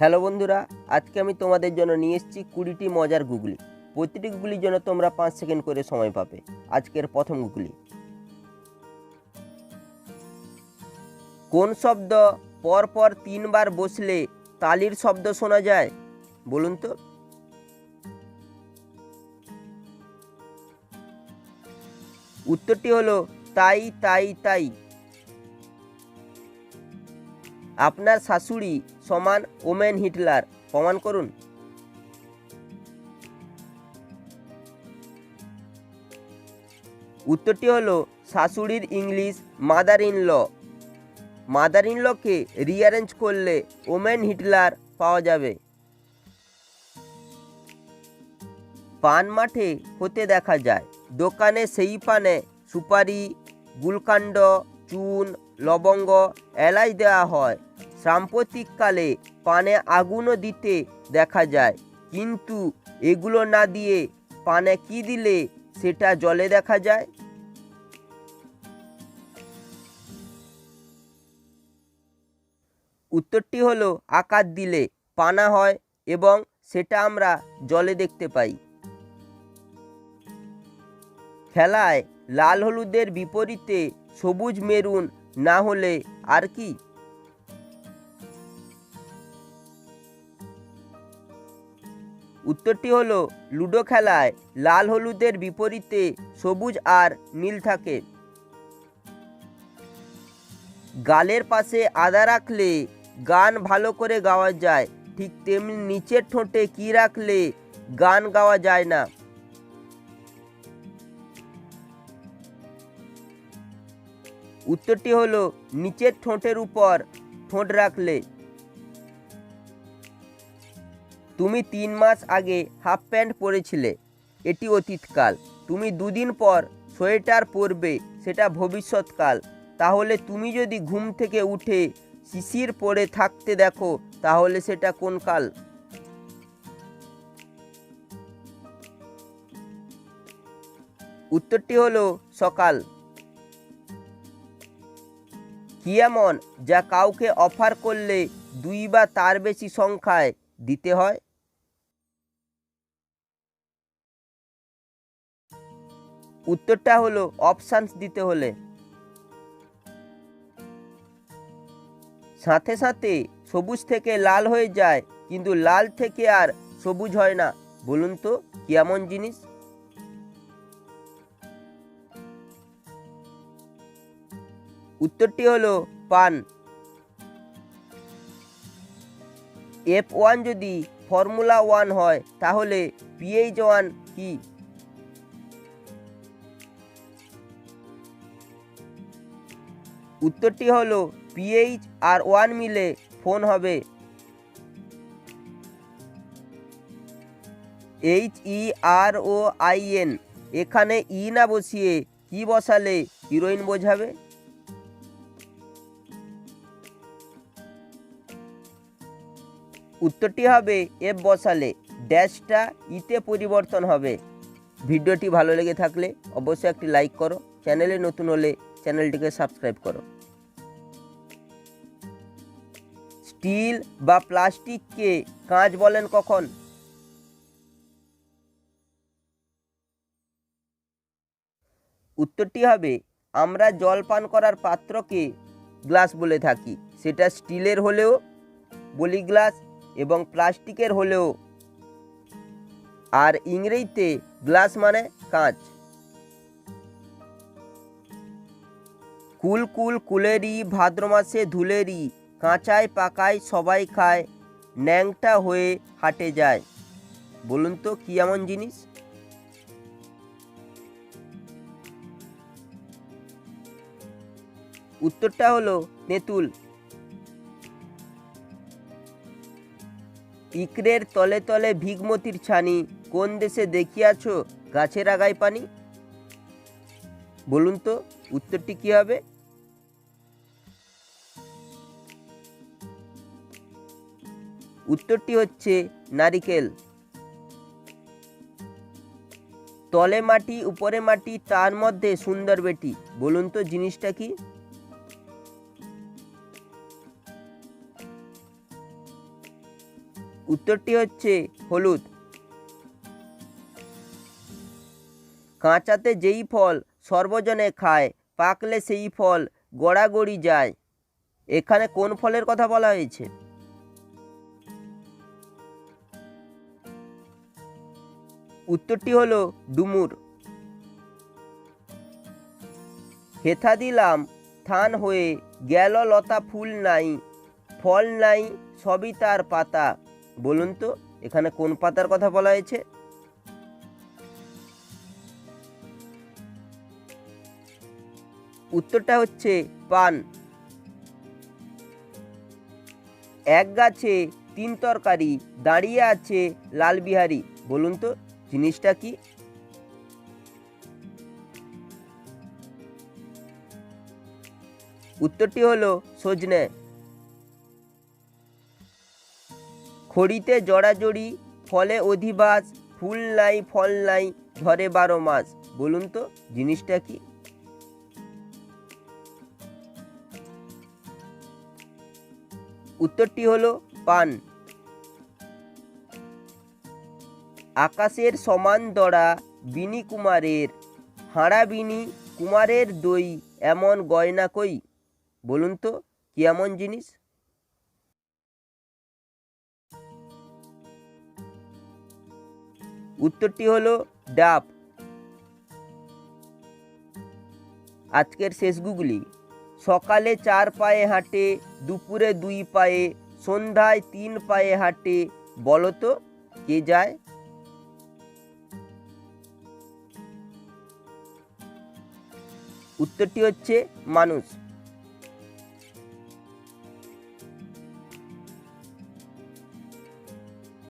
Hello বন্ধুরা, আজকে আমি তোমাদের জন্য নিয়ে এসেছি কুড়িটি মজার গুগলি। প্রতিটি গুগলির জন্য তোমরা পাঁচ সেকেন্ড করে সময় পাবে আজকের প্রথম গুগলি। কোন শব্দ পর পর তিনবার বসলে তালির শব্দ শোনা যায়? বলুন তো। উত্তরটি হলো তাই তাই তাই। আপনার শাশুড়ি সমান ওমেন হিটলার। প্রমাণ করুন। উত্তরটি হলো শাশুড়ির English mother in law mother in লকে রিঅ্যারেঞ্জ করলে ওমেন হিটলার পাওয়া যাবে। পান মাঠে হতে দেখা যায়। দোকানে সেই পানে সুপারি, গুলকাণ্ড, চুন লবঙ্গ এলাচ দেওয়া হয়। সাম্প্রতিককালে পানে আগুনও দিতে দেখা যায়। কিন্তু এগুলো না দিয়ে পানে কি দিলে সেটা জলে দেখা যায়? উত্তরটি হলো আকার দিলে পানা হয় এবং সেটা আমরা জলে দেখতে পাই। খেলায় লাল হলুদের বিপরীতে সবুজ মেরুন না হলে আর কি? উত্তরটি হলো, লুডো খেলায় লাল হলুদের বিপরীতে সবুজ আর নীল থাকে। গালের পাশে আদা রাখলে গান ভালো করে গাওয়া যায়, ঠিক তেমনি নিচের ঠোঁটে কি রাখলে গান গাওয়া যায় না। উত্তরটি হলো, নিচের ঠোঁটের উপর ঠোঁট রাখলে। তুমি তিন মাস আগে হাফ প্যান্ট পরেছিলে, এটি অতীতকাল। তুমি দুদিন পর সোয়েটার পরবে, সেটা ভবিষ্যৎকাল। তাহলে তুমি যদি ঘুম থেকে উঠে শিশির পরে থাকতে দেখো, তাহলে সেটা কোন কাল? উত্তরটি হলো, সকাল। কি এমন যা কাউকে অফার করলে দুই বা তার বেশি সংখ্যায় দিতে হয়? উত্তরটা হলো অপশানস দিতে হলে। সাথে সাথে সবুজ থেকে লাল হয়ে যায়, কিন্তু লাল থেকে আর সবুজ হয় না। বলুন তো কেমন জিনিস? উত্তরটি হলো পান। এফ ওয়ান যদি ফর্মুলা ওয়ান হয়, তাহলে পিএইচ ওয়ান কি? উত্তরটি হলো পিএইচ আর ওয়ান মিলে ফোন হবে। H E R O I N. এখানে ই না বসিয়ে কি বসালে হিরোইন বোঝাবে? উত্তরটি হবে এফ বসালে ড্যাশটা ইতে পরিবর্তন হবে। ভিডিওটি ভালো লেগে থাকলে অবশ্যই একটি লাইক করো, চ্যানেলে নতুন হলে চ্যানেলটিকে সাবস্ক্রাইব করো। স্টিল বা প্লাস্টিককে কাঁচ বলেন কখন? উত্তরটি হবে, আমরা জল পান করার পাত্রকে গ্লাস বলে থাকি, সেটা স্টিলের হলেও বলি গ্লাস এবং প্লাস্টিকের হলেও। আর ইংরেজিতে গ্লাস মানে কাঁচ। কুল কুল কুলেরই ভাদ্র মাসে ধুলেরই কাঁচায় পাকায় সবাই খায়, ন্যাংটা হয়ে হাটে যায়। বলুন তো কি এমন জিনিস? উত্তরটা হলো তেঁতুল ইকরের তলে তলে ভিগমতির ছানি, কোন দেশে দেখিয়াছ গাছের আগায় পানি? বলুন তো, উত্তরটি কি হবে? উত্তরটি হচ্ছে নারিকেল। তলে মাটি, উপরে মাটি, তার মধ্যে সুন্দর বেটি। বলুন তো জিনিসটা কি? উত্তরটি হচ্ছে হলুদ। কাঁচাতে যেই ফল সর্বজনে খায়, পাকলে সেই ফল গড়াগড়ি যায়। এখানে কোন ফলের কথা বলা হয়েছে? উত্তরটি হলো ডুমুর। হেথা দিলাম থান হয়ে গেল লতা ফুল নাই, ফল নাই সবই তার পাতা। বলুন তো, এখানে কোন পাতার কথা বলা হয়েছে? উত্তরটা হচ্ছে পান। এক গাছে তিন তরকারি, দাঁড়িয়ে আছে লালবিহারি বলুন তো, জিনিসটা কি? উত্তরটি হলো সজনে। খড়িতে জড়াজড়ি, ফলে অধিবাস, ফুল নাই, ফল নাই, ধরে বারো মাস। বলুন তো, জিনিসটা কি? উত্তরটি হলো পান। আকাশের সমান দড়া বিনি কুমারের, হাঁড়া বিনি কুমারের দই এমন গয়না কই? বলুন তো, কি এমন জিনিস? উত্তরটি হলো ডাব। আজকের শেষ গুগলি। সকালে চার পায়ে হাঁটে, দুপুরে দুই পায়ে, সন্ধ্যায় তিন পায়ে হাঁটে বলো তো কে যায়? উত্তরটি হচ্ছে মানুষ।